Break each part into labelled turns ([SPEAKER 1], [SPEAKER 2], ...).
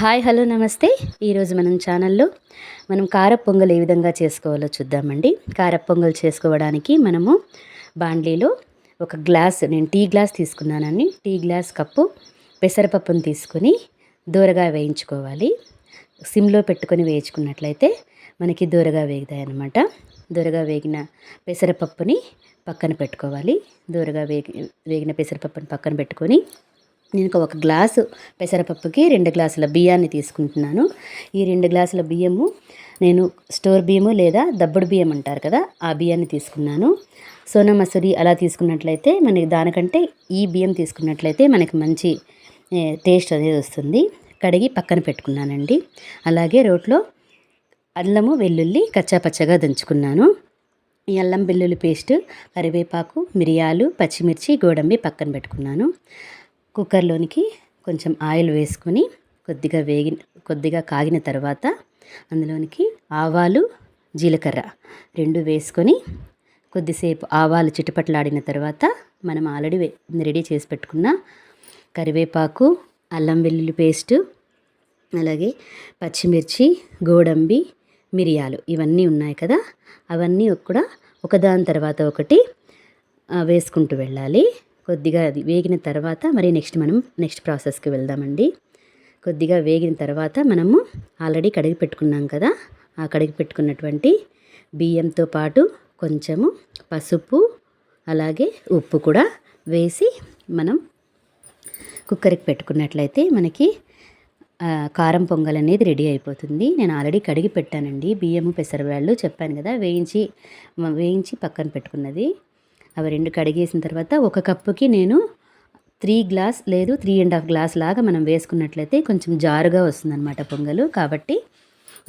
[SPEAKER 1] Hi hello నమస్తే. ఈరోజు మనం ఛానల్లో మనం కార పొంగల్ ఏ విధంగా చేసుకోవాలో చూద్దామండి. కార పొంగల్ చేసుకోవడానికి మనము బాండ్లీలో ఒక గ్లాస్ నేను టీ గ్లాస్ తీసుకున్నానండి. టీ గ్లాస్ కప్పు పెసరపప్పును తీసుకొని దూరగా వేయించుకోవాలి. సిమ్లో పెట్టుకొని వేయించుకున్నట్లయితే మనకి దూరగా వేగుతాయి అన్నమాట దూరగా వేగిన పెసరపప్పుని పక్కన పెట్టుకోవాలి. దూరగా వేగి వేగిన పెసరపప్పుని పక్కన పెట్టుకొని నేను ఒక గ్లాసు పెసరపప్పుకి రెండు గ్లాసుల బియ్యాన్ని తీసుకుంటున్నాను. ఈ రెండు గ్లాసుల బియ్యము నేను స్టోర్ బియ్యము లేదా దబ్బుడు బియ్యం అంటారు కదా ఆ బియ్యాన్ని తీసుకున్నాను. సోనా మసూరి అలా తీసుకున్నట్లయితే మనకి దానికంటే ఈ బియ్యం తీసుకున్నట్లయితే మనకి మంచి టేస్ట్ అనేది వస్తుంది. కడిగి పక్కన పెట్టుకున్నానండి. అలాగే రోట్లో అల్లము వెల్లుల్లి కచ్చాపచ్చగా దంచుకున్నాను. ఈ అల్లం వెల్లుల్లి పేస్ట్ కరివేపాకు మిరియాలు పచ్చిమిర్చి గోడంబి పక్కన పెట్టుకున్నాను. కుక్కర్లోనికి కొంచెం ఆయిల్ వేసుకొని కొద్దిగా వేగి కొద్దిగా కాగిన తర్వాత అందులోనికి ఆవాలు జీలకర్ర రెండు వేసుకొని కొద్దిసేపు ఆవాలు చిటపట్లాడిన తర్వాత మనం ఆల్రెడీ రెడీ చేసి పెట్టుకున్న కరివేపాకు అల్లం వెల్లుల్లి పేస్టు అలాగే పచ్చిమిర్చి గోడంబి మిరియాలు ఇవన్నీ ఉన్నాయి కదా. అవన్నీ కూడా ఒకదాని తర్వాత ఒకటి వేసుకుంటూ వెళ్ళాలి. కొద్దిగా అది వేగిన తర్వాత మరి నెక్స్ట్ మనం నెక్స్ట్ ప్రాసెస్కి వెళ్దామండి. కొద్దిగా వేగిన తర్వాత మనము ఆల్రెడీ కడిగి పెట్టుకున్నాం కదా ఆ కడిగి పెట్టుకున్నటువంటి బియ్యంతో పాటు కొంచెము పసుపు అలాగే ఉప్పు కూడా వేసి మనం కుక్కర్కి పెట్టుకున్నట్లయితే మనకి కారం పొంగల్ అనేది రెడీ అయిపోతుంది. నేను ఆల్రెడీ కడిగి పెట్టానండి. బియ్యము పెసరవాళ్ళు చెప్పాను కదా వేయించి వేయించి పక్కన పెట్టుకున్నది. అవి రెండు కడిగేసిన తర్వాత ఒక కప్పుకి నేను త్రీ గ్లాస్ లేదు త్రీ అండ్ హాఫ్ గ్లాస్ లాగా మనం వేసుకున్నట్లయితే కొంచెం జారుగా వస్తుందన్నమాట పొంగలు. కాబట్టి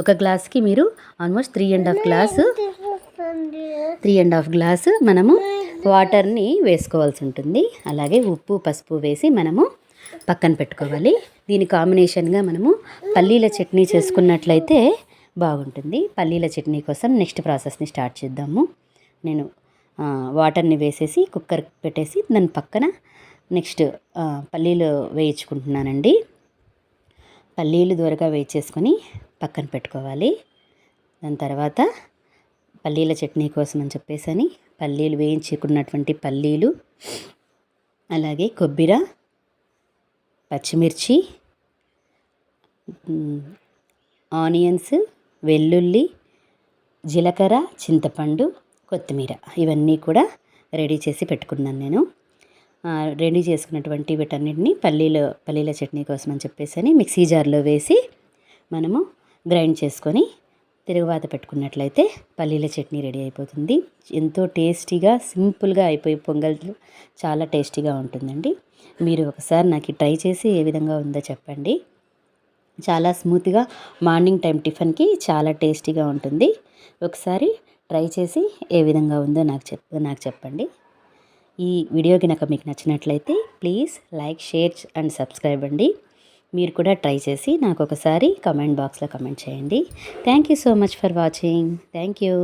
[SPEAKER 1] ఒక గ్లాస్కి మీరు almost three and half glass three and half glass మనము వాటర్ని వేసుకోవాల్సి ఉంటుంది. అలాగే ఉప్పు పసుపు వేసి మనము పక్కన పెట్టుకోవాలి. దీని కాంబినేషన్గా మనము పల్లీల చట్నీ చేసుకున్నట్లయితే బాగుంటుంది. పల్లీల చట్నీ కోసం నెక్స్ట్ ప్రాసెస్ని స్టార్ట్ చేద్దాము. నేను వాటర్ని వేసేసి కుక్కర్ పెట్టేసి దాని పక్కన నెక్స్ట్ పల్లీలు వేయించుకుంటున్నానండి. పల్లీలు దూరగా వేయించేసుకొని పక్కన పెట్టుకోవాలి. దాని తర్వాత పల్లీల చట్నీ కోసం అని చెప్పేసి అని పల్లీలు వేయించుకున్నటువంటి పల్లీలు అలాగే కొబ్బరి పచ్చిమిర్చి ఆనియన్స్ వెల్లుల్లి జీలకర్ర చింతపండు కొత్తిమీర ఇవన్నీ కూడా రెడీ చేసి పెట్టుకున్నాను నేను. రెడీ చేసుకున్నటువంటి వీటన్నిటిని పల్లీలు పల్లీల చట్నీ కోసం అని చెప్పేసి అని మిక్సీ జార్లో వేసి మనము గ్రైండ్ చేసుకొని తిరుగువాత పెట్టుకున్నట్లయితే పల్లీల చట్నీ రెడీ అయిపోతుంది. ఎంతో టేస్టీగా సింపుల్గా అయిపోయి పొంగల్ చాలా టేస్టీగా ఉంటుందండి. మీరు ఒకసారి నాకు ట్రై చేసి ఏ విధంగా ఉందో చెప్పండి. చాలా స్మూత్గా మార్నింగ్ టైం టిఫిన్కి చాలా టేస్టీగా ఉంటుంది. ఒకసారి ట్రై చేసి ఏ విధంగా ఉందో నాకు చెప్ నాకు చెప్పండి. ఈ వీడియో కనుక మీకు నచ్చినట్లయితే please like share and subscribe అండి. మీరు కూడా ట్రై చేసి నాకు ఒకసారి కమెంట్ బాక్స్లో కమెంట్ చేయండి. Thank you so much for watching thank you